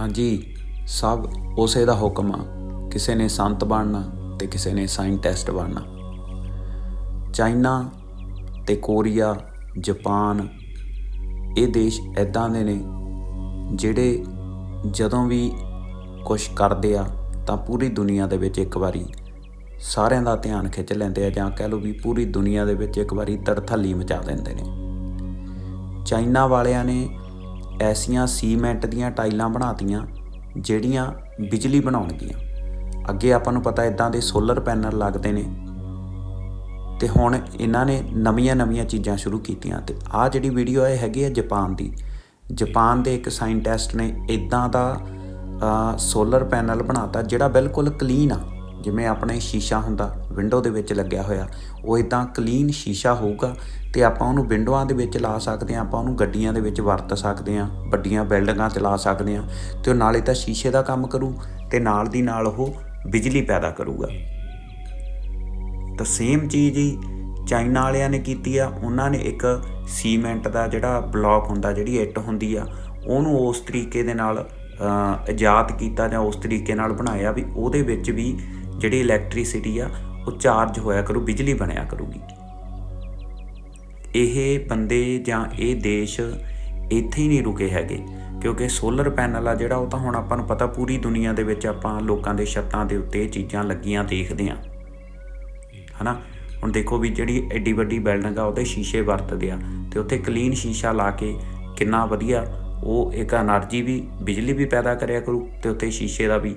ਹਾਂਜੀ, ਸਭ ਉਸੇ ਦਾ ਹੁਕਮ ਆ। ਕਿਸੇ ਨੇ ਸੰਤ ਬਣਨਾ ਤੇ ਕਿਸੇ ਨੇ ਸਾਇੰਟਿਸਟ ਬਣਨਾ। ਚਾਈਨਾ ਤੇ ਕੋਰੀਆ, ਜਾਪਾਨ ਇਹ ਦੇਸ਼ ਐਦਾਂ ਦੇ ਨੇ ਜਿਹੜੇ ਜਦੋਂ ਵੀ ਕੁਝ ਕਰਦੇ ਆ ਤਾਂ ਪੂਰੀ ਦੁਨੀਆ ਦੇ ਵਿੱਚ ਇੱਕ ਵਾਰੀ ਸਾਰਿਆਂ ਦਾ ਧਿਆਨ ਖਿੱਚ ਲੈਂਦੇ ਆ ਜਾਂ ਕਹਿ ਲਓ ਵੀ ਪੂਰੀ ਦੁਨੀਆ ਦੇ ਵਿੱਚ ਇੱਕ ਵਾਰੀ ਤੜਥੱਲੀ ਮਚਾ ਦਿੰਦੇ ਨੇ। ਚਾਈਨਾ ਵਾਲਿਆਂ ਨੇ ਐਸੀਆਂ ਸੀਮੈਂਟ ਦੀਆਂ ਟਾਈਲਾਂ ਬਣਾਤੀਆਂ, ਜਿਹੜੀਆਂ ਬਿਜਲੀ ਬਣਾਉਣਗੀਆਂ ਅੱਗੇ ਆਪਾਂ ਨੂੰ ਪਤਾ ਇਦਾਂ ਦੇ ਸੋਲਰ ਪੈਨਲ ਲੱਗਦੇ ਨੇ। ਤੇ ਹੁਣ ਇਹਨਾਂ ਨੇ ਨਵੀਆਂ-ਨਵੀਆਂ ਚੀਜ਼ਾਂ ਸ਼ੁਰੂ ਕੀਤੀਆਂ ਤੇ ਆਹ ਜਿਹੜੀ ਵੀਡੀਓ ਹੈ ਹੈਗੀ ਹੈ ਜਾਪਾਨ ਦੀ। ਜਾਪਾਨ ਦੇ ਇੱਕ ਸਾਇੰਟਿਸਟ ਨੇ ਇਦਾਂ ਦਾ ਸੋਲਰ ਪੈਨਲ ਬਣਾਤਾ, ਜਿਹੜਾ ਬਿਲਕੁਲ ਕਲੀਨ ਆ। ਜਿਵੇਂ ਆਪਣੇ ਸ਼ੀਸ਼ਾ ਹੁੰਦਾ ਵਿੰਡੋ ਦੇ ਵਿੱਚ ਲੱਗਿਆ ਹੋਇਆ ਉਹ ਇਦਾਂ ਕਲੀਨ ਸ਼ੀਸ਼ਾ ਹੋਊਗਾ ਤੇ ਆਪਾਂ ਉਹਨੂੰ ਵਿੰਡੋਆਂ ਦੇ ਵਿੱਚ ਲਾ ਸਕਦੇ ਆ ਆਪਾਂ ਉਹਨੂੰ ਗੱਡੀਆਂ ਦੇ ਵਿੱਚ ਵਰਤ ਸਕਦੇ ਆ ਵੱਡੀਆਂ ਬਿਲਡਿੰਗਾਂ 'ਚ ਲਾ ਸਕਦੇ ਆ ਤੇ ਉਹ ਨਾਲੇ ਤਾਂ ਸ਼ੀਸ਼ੇ ਦਾ ਕੰਮ ਕਰੂ ਤੇ ਨਾਲ ਦੀ ਨਾਲ ਉਹ ਬਿਜਲੀ ਪੈਦਾ ਕਰੂਗਾ। ਤਾਂ ਸੇਮ ਚੀਜ਼ ਹੀ ਚਾਈਨਾ ਵਾਲਿਆਂ ਨੇ ਕੀਤੀ ਆ ਉਹਨਾਂ ਨੇ ਇੱਕ ਸੀਮੈਂਟ ਦਾ ਜਿਹੜਾ ਬਲੌਕ ਹੁੰਦਾ ਜਿਹੜੀ ਇੱਟ ਹੁੰਦੀ ਆ ਉਹਨੂੰ ਉਸ ਤਰੀਕੇ ਦੇ ਨਾਲ ਅ, ਕੀਤਾ ਜਾਂ ਉਸ ਤਰੀਕੇ ਨਾਲ ਬਣਾਇਆ ਵੀ ਉਹਦੇ ਵਿੱਚ ਵੀ ਜਿਹੜੀ ਇਲੈਕਟ੍ਰਿਸਿਟੀ ਆ, ਉਹ ਚਾਰਜ ਹੋਇਆ ਕਰੂ, ਬਿਜਲੀ ਬਣਿਆ ਕਰੂਗੀ। ਇਹ ਬੰਦੇ ਜਾਂ ਇਹ ਦੇਸ਼ ਇੱਥੇ ਹੀ ਨਹੀਂ ਰੁਕੇ ਹੈਗੇ, ਕਿਉਂਕਿ ਸੋਲਰ ਪੈਨਲ ਆ ਜਿਹੜਾ, ਉਹ ਤਾਂ ਹੁਣ ਆਪਾਂ ਨੂੰ ਪਤਾ ਪੂਰੀ ਦੁਨੀਆ ਦੇ ਵਿੱਚ ਆਪਾਂ ਲੋਕਾਂ ਦੇ ਛੱਤਾਂ ਦੇ ਉੱਤੇ ਚੀਜ਼ਾਂ ਲੱਗੀਆਂ ਦੇਖਦੇ ਆ ਹਨਾ? ਹੁਣ ਦੇਖੋ ਵੀ ਜਿਹੜੀ ਐਡੀ ਵੱਡੀ ਬਿਲਡਿੰਗ ਆ, ਉਹਦੇ ਸ਼ੀਸ਼ੇ ਵਰਤਦੇ ਆ, ਤੇ ਉੱਥੇ ਕਲੀਨ ਸ਼ੀਸ਼ਾ ਲਾ ਕੇ ਕਿੰਨਾ ਵਧੀਆ ਉਹ ਇੱਕ એનર્ਜੀ ਵੀ, ਬਿਜਲੀ ਵੀ ਪੈਦਾ ਕਰਿਆ ਕਰੂ, ਤੇ ਉੱਤੇ ਸ਼ੀਸ਼ੇ ਦਾ ਵੀ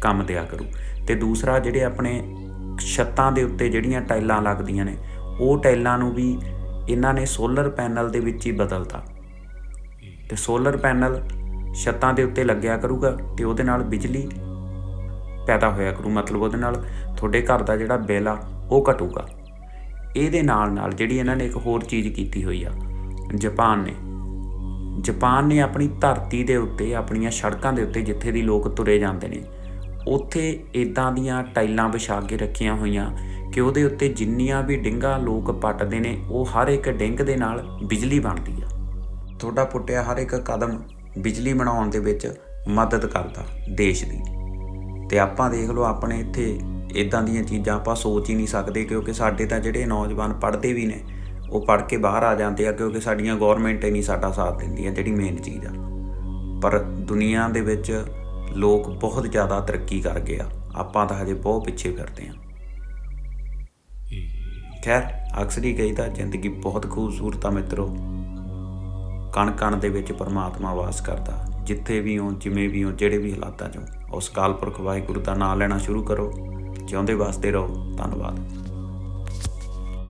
ਕੰਮ ਦਿਆ ਕਰੂ। ਤੇ ਦੂਸਰਾ ਜਿਹੜੇ ਆਪਣੇ ਛੱਤਾਂ ਦੇ ਉੱਤੇ ਜਿਹੜੀਆਂ ਟਾਈਲਾਂ ਲੱਗਦੀਆਂ ਨੇ, ਉਹ ਟਾਈਲਾਂ ਨੂੰ ਵੀ ਇਹਨਾਂ ਨੇ ਸੋਲਰ ਪੈਨਲ ਦੇ ਵਿੱਚ ਹੀ ਬਦਲਤਾ। ਤੇ ਸੋਲਰ ਪੈਨਲ ਛੱਤਾਂ ਦੇ ਉੱਤੇ ਲੱਗਿਆ ਕਰੂਗਾ ਤੇ ਉਹਦੇ ਨਾਲ ਬਿਜਲੀ ਪੈਦਾ ਹੋਇਆ ਕਰੂ, ਮਤਲਬ ਉਹਦੇ ਨਾਲ ਤੁਹਾਡੇ ਘਰ ਦਾ ਜਿਹੜਾ ਬਿੱਲ ਆ, ਉਹ ਘਟੂਗਾ। ਇਹਦੇ ਨਾਲ ਨਾਲ ਜਿਹੜੀ ਇਹਨਾਂ ਨੇ ਇੱਕ ਹੋਰ ਚੀਜ਼ ਕੀਤੀ ਹੋਈ ਆ, ਜਾਪਾਨ ਨੇ। ਜਾਪਾਨ ਨੇ ਆਪਣੀ ਧਰਤੀ ਦੇ ਉੱਤੇ, ਆਪਣੀਆਂ ਸੜਕਾਂ ਦੇ ਉੱਤੇ ਜਿੱਥੇ ਦੀ ਲੋਕ ਤੁਰੇ ਜਾਂਦੇ ਨੇ ਉੱਥੇ ਇਦਾਂ ਦੀਆਂ ਟਾਈਲਾਂ ਵਿਛਾ ਕੇ ਰੱਖੀਆਂ ਹੋਈਆਂ ਕਿ ਉਹਦੇ ਉੱਤੇ ਜਿੰਨੀਆਂ ਵੀ ਡਿੰਗਾ ਲੋਕ ਪੱਟਦੇ ਨੇ, ਉਹ ਹਰ ਇੱਕ ਡਿੰਗ ਦੇ ਨਾਲ ਬਿਜਲੀ ਬਣਦੀ ਆ। ਤੁਹਾਡਾ ਪੁੱਟਿਆ ਹਰ ਇੱਕ ਕਦਮ ਬਿਜਲੀ ਬਣਾਉਣ ਦੇ ਵਿੱਚ ਮਦਦ ਕਰਦਾ ਦੇਸ਼ ਦੀ। ਤੇ ਆਪਾਂ ਦੇਖ ਲਓ, ਆਪਣੇ ਇੱਥੇ ਇਦਾਂ ਦੀਆਂ ਚੀਜ਼ਾਂ ਆਪਾਂ ਸੋਚ ਹੀ ਨਹੀਂ ਸਕਦੇ ਕਿਉਂਕਿ ਸਾਡੇ ਤਾਂ ਜਿਹੜੇ ਨੌਜਵਾਨ ਪੜ੍ਹਦੇ ਵੀ ਨੇ, ਉਹ ਪੜ੍ਹ ਕੇ ਬਾਹਰ ਆ ਜਾਂਦੇ ਆ ਕਿਉਂਕਿ ਸਾਡੀਆਂ ਗਵਰਨਮੈਂਟ ਹੀ ਨਹੀਂ ਸਾਡਾ ਸਾਥ ਦਿੰਦੀਆਂ ਜਿਹੜੀ ਮੇਨ ਚੀਜ਼ ਆ। ਪਰ ਦੁਨੀਆ ਦੇ ਵਿੱਚ ਲੋਕ ਬਹੁਤ ਜ਼ਿਆਦਾ ਤਰੱਕੀ ਕਰ ਗਏ ਆ। ਆਪਾਂ ਤਾਂ ਹਜੇ ਬਹੁਤ ਪਿੱਛੇ ਫਿਰਦੇ ਆ। ਖੈਰ, ਅਕਸਰ ਹੀ ਕਹੀਦਾ ਜ਼ਿੰਦਗੀ ਬਹੁਤ ਖੂਬਸੂਰਤ ਆ ਮਿੱਤਰੋ। ਕਣ ਕਣ ਦੇ ਵਿੱਚ ਪਰਮਾਤਮਾ ਵਾਸ ਕਰਦਾ। ਜਿੱਥੇ ਵੀ ਹੋ, ਜਿਵੇਂ ਵੀ ਹੋ, ਜਿਹੜੇ ਵੀ ਹਾਲਾਤਾਂ 'ਚ ਉਸ ਕਾਲ ਪੁਰਖ ਵਾਹਿਗੁਰੂ ਦਾ ਨਾਮ ਲੈਣਾ ਸ਼ੁਰੂ ਕਰੋ। ਜਿਉਂਦੇ ਵਾਸਤੇ ਰਹੋ। ਧੰਨਵਾਦ।